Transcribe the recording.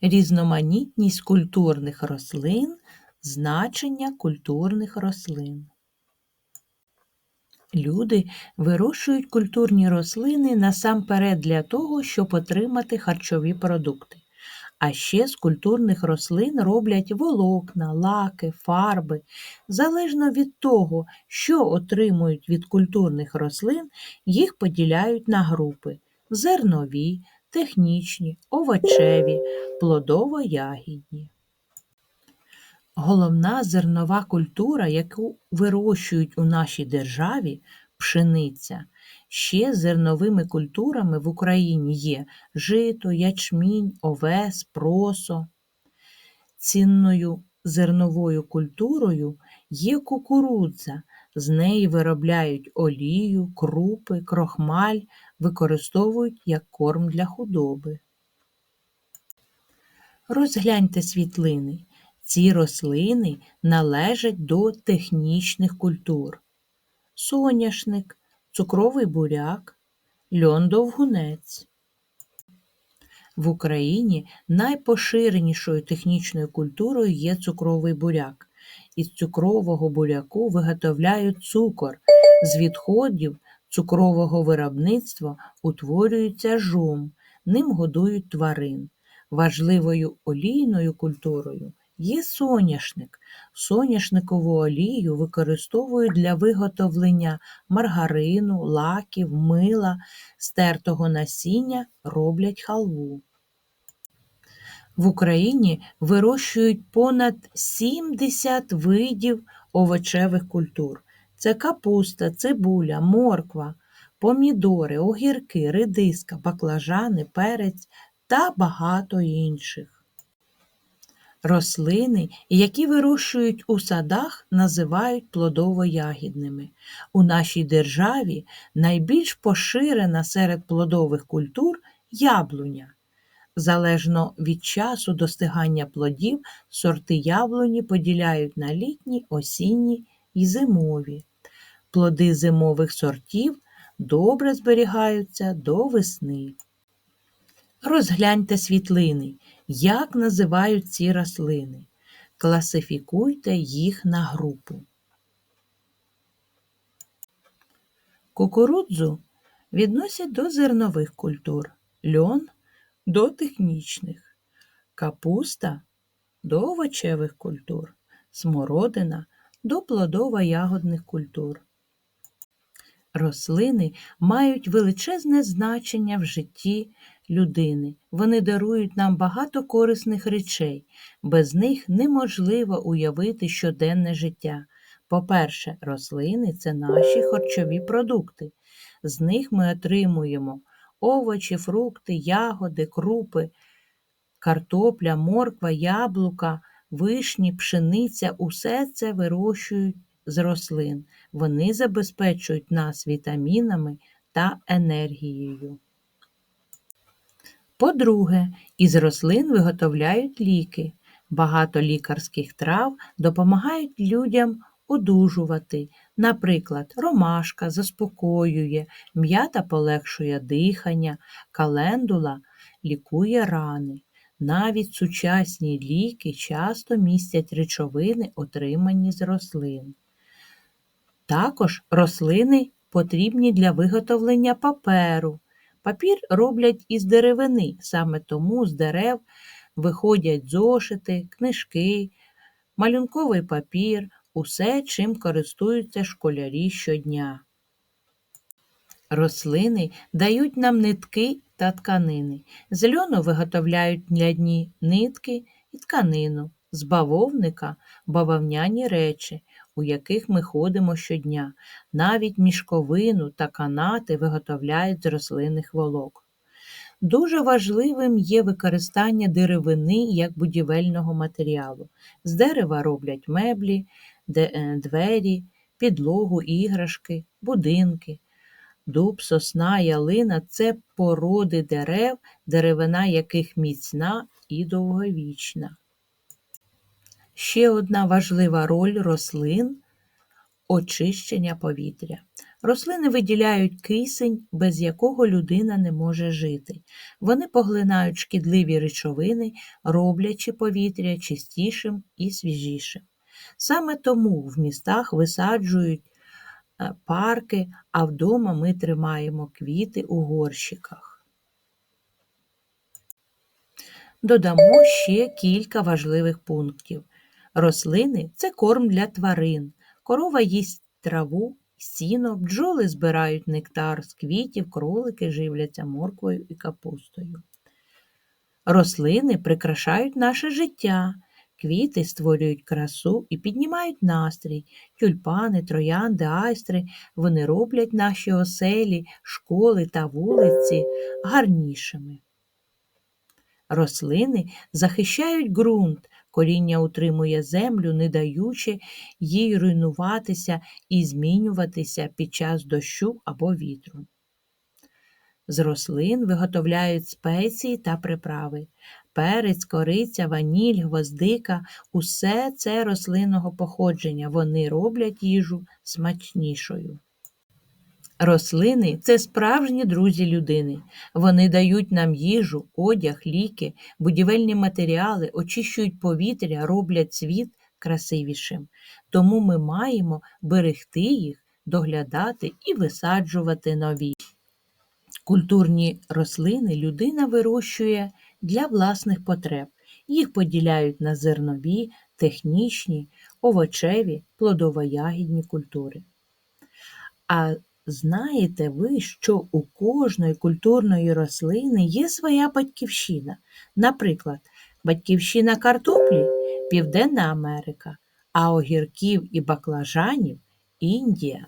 Різноманітність культурних рослин, значення культурних рослин. Люди вирощують культурні рослини насамперед для того, щоб отримати харчові продукти. А ще з культурних рослин роблять волокна, лаки, фарби. Залежно від того, що отримують від культурних рослин, їх поділяють на групи зернові, технічні, овочеві, плодово-ягідні. Головна зернова культура, яку вирощують у нашій державі пшениця. Ще зерновими культурами в Україні є жито, ячмінь, овес, просо. Цінною зерновою культурою є кукурудза. З неї виробляють олію, крупи, крохмаль, використовують як корм для худоби. Розгляньте світлини. Ці рослини належать до технічних культур: соняшник, цукровий буряк, льон-довгунець. В Україні найпоширенішою технічною культурою є цукровий буряк. Із цукрового буряку виготовляють цукор. З відходів цукрового виробництва утворюється жум, ним годують тварин. Важливою олійною культурою Є соняшник. Соняшникову олію використовують для виготовлення маргарину, лаків, мила, стертого насіння роблять халву. В Україні вирощують понад 70 видів овочевих культур. Це капуста, цибуля, морква, помідори, огірки, редиска, баклажани, перець та багато інших. Рослини, які вирощують у садах, називають плодово-ягідними. У нашій державі найбільш поширена серед плодових культур яблуня. Залежно від часу достигання плодів, сорти яблуні поділяють на літні, осінні і зимові. Плоди зимових сортів добре зберігаються до весни. Розгляньте світлини, як називають ці рослини. Класифікуйте їх на групу. Кукурудзу відносять до зернових культур, льон до технічних, капуста до овочевих культур, смородина до плодово-ягодних культур. Рослини мають величезне значення в житті людини. Вони дарують нам багато корисних речей, без них неможливо уявити щоденне життя. По-перше, рослини це наші харчові продукти. З них ми отримуємо овочі, фрукти, ягоди, крупи, картопля, морква, яблука, вишні, пшениця усе це вирощують з рослин. Вони забезпечують нас вітамінами та енергією. По-друге, із рослин виготовляють ліки. Багато лікарських трав допомагають людям одужувати. Наприклад, ромашка заспокоює, м'ята полегшує дихання, календула лікує рани. Навіть сучасні ліки часто містять речовини, отримані з рослин. Також рослини потрібні для виготовлення паперу. Папір роблять із деревини, саме тому з дерев виходять зошити, книжки, малюнковий папір, усе, чим користуються школярі щодня. Рослини дають нам нитки та тканини. З виготовляють лядні нитки і тканину, з бавовника бавовняні речі, у яких ми ходимо щодня, навіть мішковину та канати виготовляють з рослинних волок. Дуже важливим є використання деревини як будівельного матеріалу. З дерева роблять меблі, е, двері, підлогу, іграшки, будинки. Дуб, сосна, ялина це породи дерев, деревина яких міцна і довговічна. Ще одна важлива роль рослин очищення повітря. Рослини виділяють кисень, без якого людина не може жити. Вони поглинають шкідливі речовини, роблячи повітря чистішим і свіжішим. Саме тому в містах висаджують е, парки, а вдома ми тримаємо квіти у горщиках. Додамо ще кілька важливих пунктів. Рослини це корм для тварин. Корова їсть траву, сіно, бджоли збирають нектар з квітів, кролики живляться морквою і капустою. Рослини прикрашають наше життя. Квіти створюють красу і піднімають настрій. Тюльпани, троянди, айстри вони роблять наші оселі, школи та вулиці гарнішими. Рослини захищають ґрунт, коріння утримує землю, не даючи їй руйнуватися і змінюватися під час дощу або вітру. З рослин виготовляють спеції та приправи. Перець, кориця, ваніль, гвоздика усе це рослинного походження. Вони роблять їжу смачнішою. Рослини це справжні друзі людини. Вони дають нам їжу, одяг, ліки, будівельні матеріали, очищують повітря, роблять світ красивішим. Тому ми маємо берегти їх, доглядати і висаджувати нові. Культурні рослини людина вирощує для власних потреб. Їх поділяють на зернові, технічні, овочеві, плодово-ягідні культури. А знаєте ви, що у кожної культурної рослини є своя батьківщина? Наприклад, батьківщина картоплі Південна Америка, а огірків і баклажанів Індія.